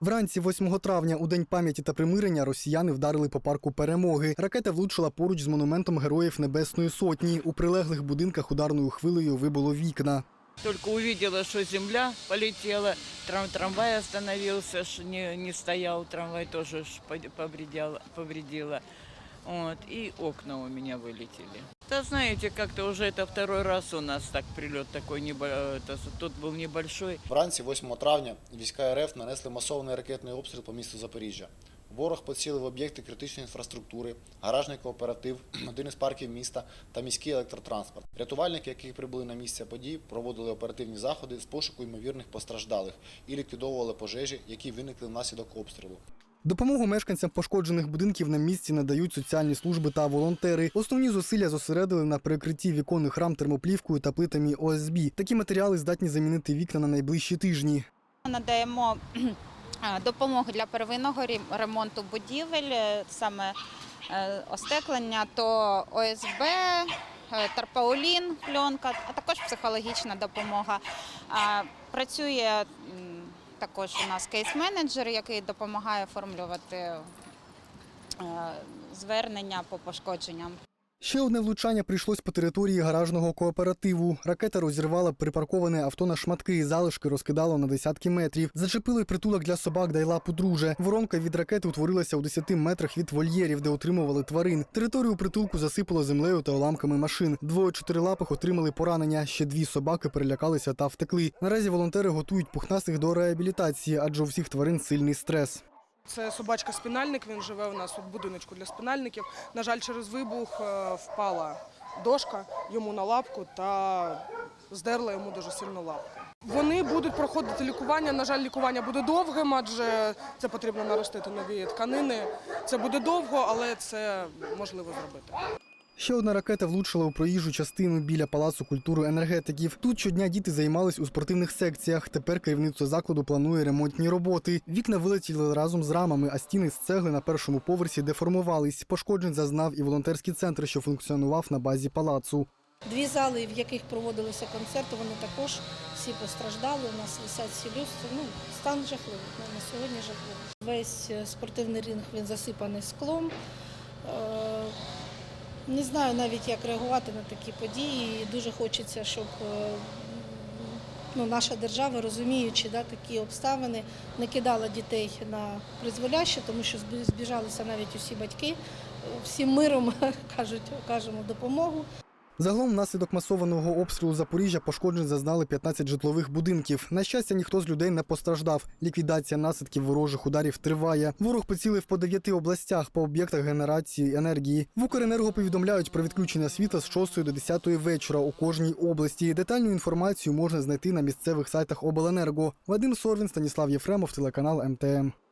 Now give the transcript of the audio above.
Вранці 8 травня, у день пам'яті та примирення, росіяни вдарили по парку перемоги. Ракета влучила поруч з монументом Героїв Небесної Сотні. У прилеглих будинках ударною хвилею вибило вікна. Тільки побачила, що земля полетіла, трам- трамвай остановился, ш- не, не стояв, трамвай теж повредила. Вот, и окна у меня вылетели. Да знаете, как-то уже это второй раз у нас так прилет такой, небо- это, тут был небольшой. Вранці 8 травня війська РФ нанесли масований ракетний обстріл по місту Запоріжжя. Ворог поцілив об'єкти критичної інфраструктури, гаражний кооператив, один із парків міста та міський електротранспорт. Рятувальники, які прибули на місце подій, проводили оперативні заходи з пошуку ймовірних постраждалих і ліквідовували пожежі, які виникли внаслідок обстрілу. Допомогу мешканцям пошкоджених будинків на місці надають соціальні служби та волонтери. Основні зусилля зосередили на перекритті віконних рам термоплівкою та плитами ОСБ. Такі матеріали здатні замінити вікна на найближчі тижні. Надаємо е, допомогу для первинного ремонту будівель, е, саме е, остеклення, то ОСБ, тарпаулін, пленка, а також психологічна допомога. Працює також у нас кейс-менеджер, який допомагає оформлювати е, звернення по пошкодженням. Ще одне влучання прийшлось по території гаражного кооперативу. Ракета розірвала припарковане авто на шматки залишки розкидало на десятки метрів. Зачепили притулок для собак Дайла подруже. Воронка від ракети утворилася у 10 метрах від вольєрів, де утримували тварин. Територію притулку засипало землею та уламками машин. Двоє чотирилапих отримали поранення. Ще дві собаки перелякалися та втекли. Наразі волонтери готують пухнастих до реабілітації, адже у всіх тварин сильний стрес. Це собачка спінальник. Він живе у нас у будиночку для спінальників. На жаль, через вибух е, впала дошка йому на лапку та здерла йому дуже сильно лапку. Вони будуть проходити лікування. На жаль, лікування буде довгим, адже це потрібно наростити нові тканини. Це буде довго, але це можливо зробити. Ще одна ракета влучила у проїжджу частину біля палацу культури енергетиків. Тут щодня діти займались у спортивних секціях. Тепер керівництво закладу планує ремонтні роботи. Вікна вилетіли разом з рамами, а стіни з цегли на першому поверсі деформувались. Пошкоджень зазнав і волонтерський центр, що функціонував на базі палацу. Дві зали, в яких проводилися концерти, вони також всі постраждали. У нас висять всі люстри. Ну, стан жахливий. ну, На сьогодні жахливий. Весь е, спортивний ринг він засипаний склом. Не знаю навіть, як реагувати на такі події. Дуже хочеться, щоб е, ну, наша держава, розуміючи да, такі обставини, не кидала дітей на призволяще, тому що збіжалися навіть усі батьки. Всім миром кажуть, кажемо допомогу. Загалом, внаслідок масованого обстрілу Запоріжжя пошкоджень зазнали 15 житлових будинків. На щастя, ніхто з людей не постраждав. Ліквідація наслідків ворожих ударів триває. Ворог поцілив по дев'яти областях по об'єктах генерації енергії. В Укренерго повідомляють про відключення світла з 6 до 10 вечора у кожній області. Детальну інформацію можна знайти на місцевих сайтах Обленерго. Вадим Сорвін, Станіслав Єфремов, телеканал МТМ.